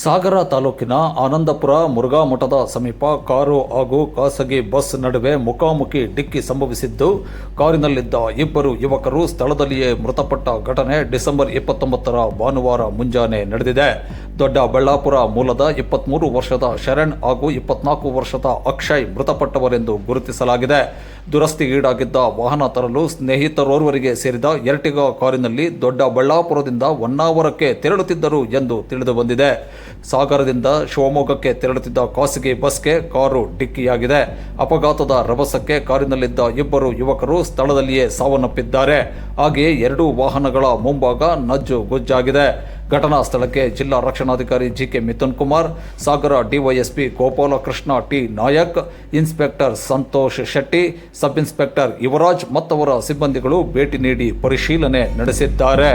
ಸಾಗರ ತಾಲೂಕಿನ ಆನಂದಪುರ ಮುರುಘಾ ಮಠದ ಸಮೀಪ ಕಾರು ಹಾಗೂ ಖಾಸಗಿ ಬಸ್ ನಡುವೆ ಮುಖಾಮುಖಿ ಡಿಕ್ಕಿ ಸಂಭವಿಸಿದ್ದು, ಕಾರಿನಲ್ಲಿದ್ದ ಇಬ್ಬರು ಯುವಕರು ಸ್ಥಳದಲ್ಲಿಯೇ ಮೃತಪಟ್ಟ ಘಟನೆ ಡಿಸೆಂಬರ್ ಇಪ್ಪತ್ತೊಂಬತ್ತರ ಭಾನುವಾರ ಮುಂಜಾನೆ ನಡೆದಿದೆ. ದೊಡ್ಡಬಳ್ಳಾಪುರ ಮೂಲದ ಇಪ್ಪತ್ಮೂರು ವರ್ಷದ ಶರಣ್ ಹಾಗೂ ಇಪ್ಪತ್ನಾಲ್ಕು ವರ್ಷದ ಅಕ್ಷಯ್ ಮೃತಪಟ್ಟವರೆಂದು ಗುರುತಿಸಲಾಗಿದೆ. ದುರಸ್ತಿಗೀಡಾಗಿದ್ದ ವಾಹನ ತರಲು ಸ್ನೇಹಿತರೋರ್ವರಿಗೆ ಸೇರಿದ ಎರ್ಟಿಗಾ ಕಾರಿನಲ್ಲಿ ದೊಡ್ಡಬಳ್ಳಾಪುರದಿಂದ ಹೊನ್ನಾವರಕ್ಕೆ ತೆರಳುತ್ತಿದ್ದರು ಎಂದು ತಿಳಿದುಬಂದಿದೆ ಸಾಗರದಿಂದ ಶಿವಮೊಗ್ಗಕ್ಕೆ ತೆರಳುತ್ತಿದ್ದ ಖಾಸಗಿ ಬಸ್ಗೆ ಕಾರು ಡಿಕ್ಕಿಯಾಗಿದೆ. ಅಪಘಾತದ ರಭಸಕ್ಕೆ ಕಾರಿನಲ್ಲಿದ್ದ ಇಬ್ಬರು ಯುವಕರು ಸ್ಥಳದಲ್ಲಿಯೇ ಸಾವನ್ನಪ್ಪಿದ್ದಾರೆ. ಹಾಗೆಯೇ ಎರಡೂ ವಾಹನಗಳ ಮುಂಭಾಗ ನಜ್ಜು ಗುಜ್ಜಾಗಿದೆ. ಘಟನಾ ಸ್ಥಳಕ್ಕೆ ಜಿಲ್ಲಾ ರಕ್ಷಣಾಧಿಕಾರಿ G K Mithun Kumar, Sagara DYSP Gopalakrishna T Nayak, inspector Santosh Shetty, sub inspector Yuvaraj ಮತ್ತವರ ಸಿಬ್ಬಂದಿಗಳು ಭೇಟಿ ನೀಡಿ ಪರಿಶೀಲನೆ ನಡೆಸಿದ್ದಾರೆ.